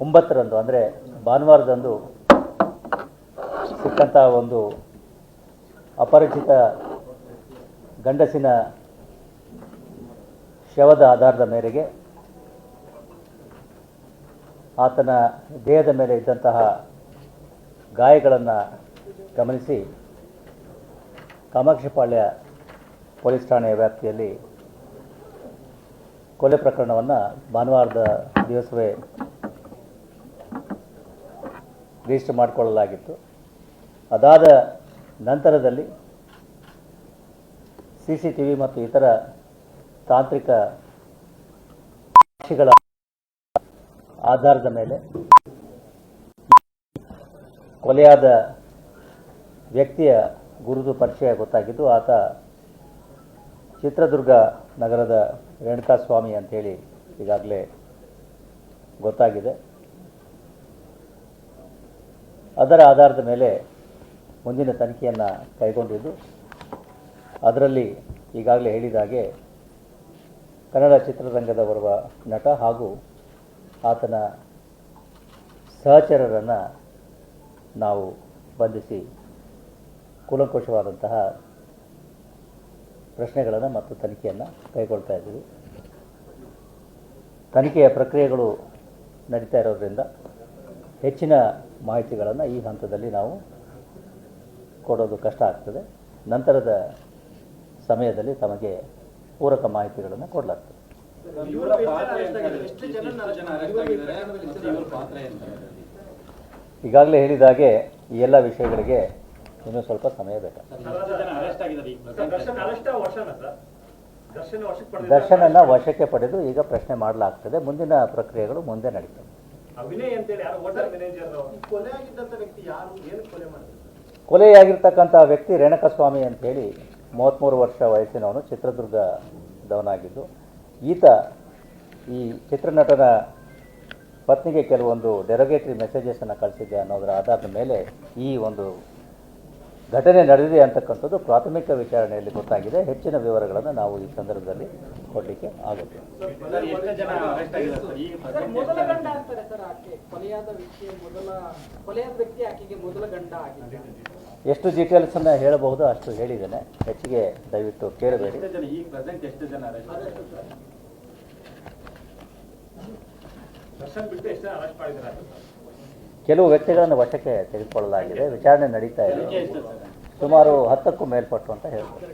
ಒಂಬತ್ತರಂದು, ಅಂದರೆ ಭಾನುವಾರದಂದು ಸಿಕ್ಕಂಥ ಒಂದು ಅಪರಿಚಿತ ಗಂಡಸಿನ ಶವದ ಆಧಾರದ ಮೇರೆಗೆ ಆತನ ದೇಹದ ಮೇಲೆ ಇದ್ದಂತಹ ಗಾಯಗಳನ್ನು ಗಮನಿಸಿ ಕಾಮಾಕ್ಷಿಪಾಳ್ಯ ಪೊಲೀಸ್ ಠಾಣೆಯ ವ್ಯಾಪ್ತಿಯಲ್ಲಿ ಕೊಲೆ ಪ್ರಕರಣವನ್ನು ಭಾನುವಾರದ ದಿವಸವೇ ರಿಜಿಸ್ಟರ್ ಮಾಡಿಕೊಳ್ಳಲಾಗಿತ್ತು. ಅದಾದ ನಂತರದಲ್ಲಿ ಸಿ ಸಿ ಟಿ ವಿ ಮತ್ತು ಇತರ ತಾಂತ್ರಿಕ ಸಾಕ್ಷಿಗಳ ಆಧಾರದ ಮೇಲೆ ಕೊಲೆಯಾದ ವ್ಯಕ್ತಿಯ ಗುರುತು ಪರಿಚಯ ಗೊತ್ತಾಗಿದ್ದು, ಆತ ಚಿತ್ರದುರ್ಗ ನಗರದ ರೇಣುಕಾಸ್ವಾಮಿ ಅಂತೇಳಿ ಈಗಾಗಲೇ ಗೊತ್ತಾಗಿದೆ. ಅದರ ಆಧಾರದ ಮೇಲೆ ಮುಂದಿನ ತನಿಖೆಯನ್ನು ಕೈಗೊಂಡಿದ್ದು, ಅದರಲ್ಲಿ ಈಗಾಗಲೇ ಹೇಳಿದ ಹಾಗೆ ಕನ್ನಡ ಚಿತ್ರರಂಗದ ಬರುವ ನಟ ಹಾಗೂ ಆತನ ಸಹಚರರನ್ನು ನಾವು ಬಂಧಿಸಿ ಕೂಲಂಕುಷವಾದಂತಹ ಪ್ರಶ್ನೆಗಳನ್ನು ಮತ್ತು ತನಿಖೆಯನ್ನು ಕೈಗೊಳ್ತಾ ಇದ್ದೀವಿ. ತನಿಖೆಯ ಪ್ರಕ್ರಿಯೆಗಳು ನಡೀತಾ ಇರೋದ್ರಿಂದ ಹೆಚ್ಚಿನ ಮಾಹಿತಿಗಳನ್ನು ಈ ಹಂತದಲ್ಲಿ ನಾವು ಕೊಡೋದು ಕಷ್ಟ ಆಗ್ತದೆ. ನಂತರದ ಸಮಯದಲ್ಲಿ ತಮಗೆ ಪೂರಕ ಮಾಹಿತಿಗಳನ್ನು ಕೊಡಲಾಗ್ತದೆ. ಈಗಾಗಲೇ ಹೇಳಿದಾಗೆ ಈ ಎಲ್ಲ ವಿಷಯಗಳಿಗೆ ಇನ್ನೂ ಸ್ವಲ್ಪ ಸಮಯ ಬೇಕು ದರ್ಶನ ವಶಕ್ಕೆ ಪಡೆದು ಈಗ ಪ್ರಶ್ನೆ ಮಾಡಲಾಗ್ತದೆ. ಮುಂದಿನ ಪ್ರಕ್ರಿಯೆಗಳು ಮುಂದೆ ನಡೀತವೆ. ಅಭಿನಯ್ ಅಂತೇಳಿ ಯಾರು ಹೋಟೆಲ್ ಮ್ಯಾನೇಜರ್ ಕೊಲೆ ಆಗಿದ್ದಂತ ವ್ಯಕ್ತಿ ಯಾರು? ಏನು ಕೊಲೆ ಮಾಡಿದ್ರು ಕೊಲೆಯಾಗಿರ್ತಕ್ಕಂಥ ವ್ಯಕ್ತಿ ರೇಣಕಸ್ವಾಮಿ ಅಂತೇಳಿ ಮೂವತ್ತ್ಮೂರು ವರ್ಷ ವಯಸ್ಸಿನವನು ಚಿತ್ರದುರ್ಗದವನಾಗಿದ್ದು ಈತ ಈ ಚಿತ್ರನಟನ ಪತ್ನಿಗೆ ಕೆಲವೊಂದು ಡೆರೋಗೇಟರಿ ಮೆಸೇಜಸನ್ನು ಕಳಿಸಿದ್ದೆ ಅನ್ನೋದರ ಆಧಾರದ ಮೇಲೆ ಈ ಒಂದು ಘಟನೆ ನಡೆದಿದೆ ಅಂತಕ್ಕಂಥದ್ದು ಪ್ರಾಥಮಿಕ ವಿಚಾರಣೆಯಲ್ಲಿ ಗೊತ್ತಾಗಿದೆ. ಹೆಚ್ಚಿನ ವಿವರಗಳನ್ನು ನಾವು ಈ ಸಂದರ್ಭದಲ್ಲಿ ಕೊಡಲಿಕ್ಕೆ ಆಗುತ್ತೆ. ಆಗಿದ್ದಾರೆ ಸರ್? ಆಕೆ ಕೊಲೆಯಾದ ವ್ಯಕ್ತಿಯ ಮೊದಲ ಕೊಲೆಯಾದ ವ್ಯಕ್ತಿ ಆಕೆಗೆ ಮೊದಲ ಗಂಡ ಆಗಿದೆ ಎಷ್ಟು ಡೀಟೇಲ್ಸನ್ನು ಹೇಳಬಹುದು ಅಷ್ಟು ಹೇಳಿದ್ದೇನೆ. ಹೆಚ್ಚಿಗೆ ದಯವಿಟ್ಟು ಕೇಳಬೇಡಿ. ಎಷ್ಟು ಜನ ಈಗ ಪ್ರೆಸೆಂಟ್ ಎಷ್ಟು ಜನ ಬಿಟ್ಟು ಎಷ್ಟು ಅರೆಸ್ಟ್ ಮಾಡಿದ್ದಾರೆ? ಕೆಲವು ವ್ಯಕ್ತಿಗಳನ್ನು ವಶಕ್ಕೆ ತೆಗೆದುಕೊಳ್ಳಲಾಗಿದೆ. ವಿಚಾರಣೆ ನಡೀತಾ ಇದೆ. ಸುಮಾರು ಹತ್ತಕ್ಕೂ ಮೇಲ್ಪಟ್ಟು ಅಂತ ಹೇಳ್ಬೋದು.